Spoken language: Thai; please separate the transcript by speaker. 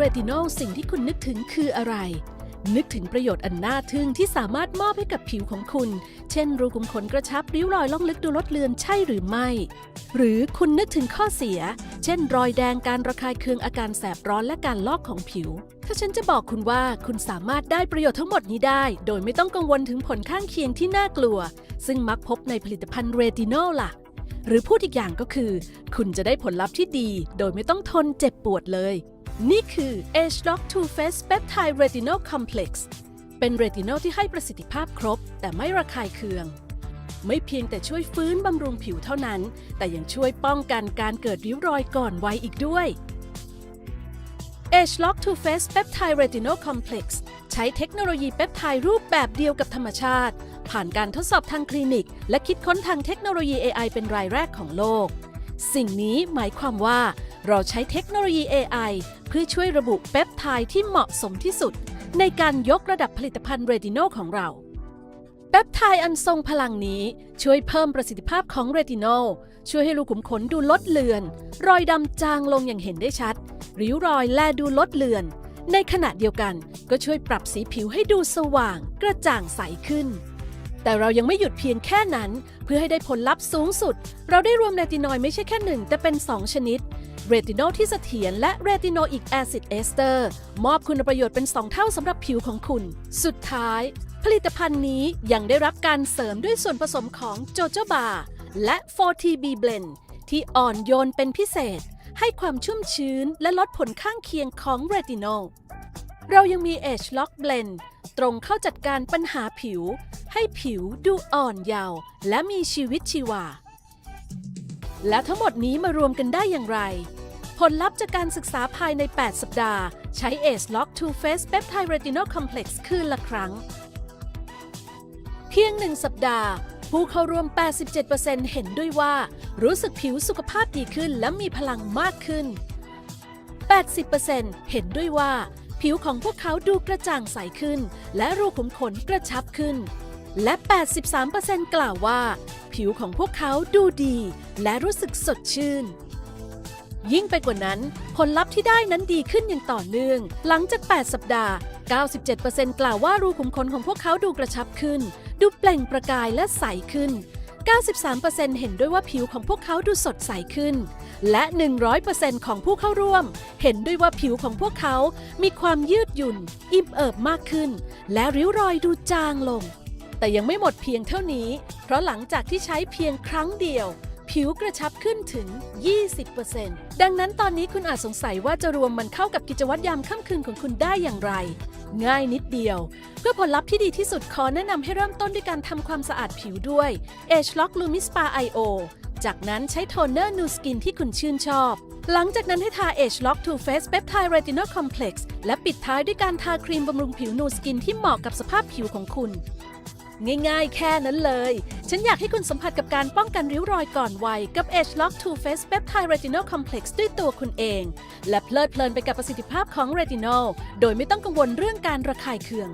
Speaker 1: เรตินอลสิ่งที่คุณนึกถึงคืออะไร นึกถึงประโยชน์อันน่าทึ่งที่สามารถมอบให้กับผิวของคุณ เช่น รูขุมขนกระชับริ้วรอยล่องลึกดูลดเลือนใช่หรือไม่ หรือคุณนึกถึงข้อเสีย เช่น รอยแดงการระคายเคืองอาการแสบร้อนและการลอกของผิว ถ้าฉันจะบอกคุณว่าคุณสามารถได้ประโยชน์ทั้งหมดนี้ได้ โดยไม่ต้องกังวลถึงผลข้างเคียงที่น่ากลัว ซึ่งมักพบในผลิตภัณฑ์เรตินอลล่ะหรือพูดอีกอย่างก็คือ คุณจะได้ผลลัพธ์ที่ดี โดยไม่ต้องทนเจ็บปวดเลย นี่คือ Age Lock t o Face Peptide Retinol Complex เป็นเรตินอลที่ให้ประสิทธิภาพครบ แต่ไม่ระคายเคือง ไม่เพียงแต่ช่วยฟื้นบำรุงผิวเท่านั้น แต่ยังช่วยป้องกันการเกิดริ้วรอยก่อนวัยอีกด้วย Age Lock t o Face Peptide Retinol Complex ใช้เทคโนโลยีเปปไทด์รูปแบบเดียวกับธรรมชาติ ผ่านการทดสอบทางคลินิก และคิดค้นทางเทคโนโลยี AI เป็นรายแรกของโลก สิ่งนี้หมายความว่า เราใช้เทคโนโลยี AI เพื่อช่วยระบุเปปไทด์ที่เหมาะสมที่สุด ในการยกระดับผลิตภัณฑ์เรติโนของเราเปปไทด์อันทรงพลังนี้ช่วยเพิ่มประสิทธิภาพของเรติโนลช่วยให้รูขุมขนดูลดเลือน รอยดำจางลงอย่างเห็นได้ชัด ริ้วรอยแลดูลดเลือน ในขณะเดียวกันก็ช่วยปรับสีผิวให้ดูสว่าง กระจ่างใสขึ้น แต่เรายังไม่หยุดเพียงแค่นั้น เพื่อให้ได้ผลลัพธ์สูงสุด เราได้รวมเรตินอยไม่ใช่แค่หนึ่งแต่เป็น 2 ชนิด เรตินอลที่เสถียรและเรติโนอิกแอซิดเอสเตอร์ มอบคุณประโยชน์เป็น 2 เท่าสำหรับผิวของคุณ สุดท้าย ผลิตภัณฑ์นี้ยังได้รับการเสริมด้วยส่วนผสมของโจโจบาและ 4TB Blend ที่อ่อนโยนเป็นพิเศษ ให้ความชุ่มชื้นและลดผลข้างเคียงของเรตินอลเรายังมี Age Lock Blend ตรงเข้าจัดการปัญหาผิว ให้ผิวดูอ่อนเยาว์และมีชีวิตชีวา และทั้งหมดนี้มารวมกันได้อย่างไร ผลลัพธ์จากการศึกษาภายใน 8 สัปดาห์ ใช้ Age Lock Too Faced Peptide Retinol Complex คืนละครั้ง เพียงหนึ่งสัปดาห์ ผู้เข้าร่วม 87%เห็นด้วยว่า รู้สึกผิวสุขภาพดีขึ้นและมีพลังมากขึ้น 80%เห็นด้วยว่า ผิวของพวกเขาดูกระจ่างใสขึ้น และรูขุมขนกระชับขึ้น และ 83%กล่าวว่า ผิวของพวกเขาดูดี และรู้สึกสดชื่น ยิ่งไปกว่านั้น ผลลัพธ์ที่ได้นั้นดีขึ้นอย่างต่อเนื่อง หลังจาก 8 สัปดาห์ 97%กล่าวว่ารูขุมขนของพวกเขาดูกระชับขึ้น ดูเปล่งประกายและใสขึ้น 93%เห็นด้วยว่าผิวของพวกเขาดูสดใสขึ้น และ 100%ของผู้เข้าร่วม เห็นด้วยว่าผิวของพวกเขามีความยืดหยุ่น อิ่มเอิบมากขึ้น และริ้วรอยดูจางลง แต่ยังไม่หมดเพียงเท่านี้ เพราะหลังจากที่ใช้เพียงครั้งเดียว ผิวกระชับขึ้นถึง 20%ดังนั้นตอนนี้คุณอาจสงสัยว่าจะรวมมันเข้ากับกิจวัตรยามค่ำคืนของคุณได้อย่างไร ง่ายนิดเดียว เพื่อผลลัพธ์ที่ดีที่สุดขอแนะนำให้เริ่มต้นด้วยการทำความสะอาดผิวด้วย Age Lock Lumi Spa IO จากนั้นใช้โทนเนอร์นูสกินที่คุณชื่นชอบ หลังจากนั้นให้ทา Age Lock Too Faced Peptide Retinol Complex และปิดท้ายด้วยการทาครีมบำรุงผิวนูสกินที่เหมาะกับสภาพผิวของคุณ ง่ายๆ แค่นั้นเลย ฉันอยากให้คุณสัมผัสกับการป้องกันริ้วรอยก่อนวัย กับ Age Lock Too Face Peptide Retinol Complex ด้วยตัวคุณเอง และเพลิดเพลินไปกับประสิทธิภาพของ Retinol โดยไม่ต้องกังวลเรื่องการระคายเคือง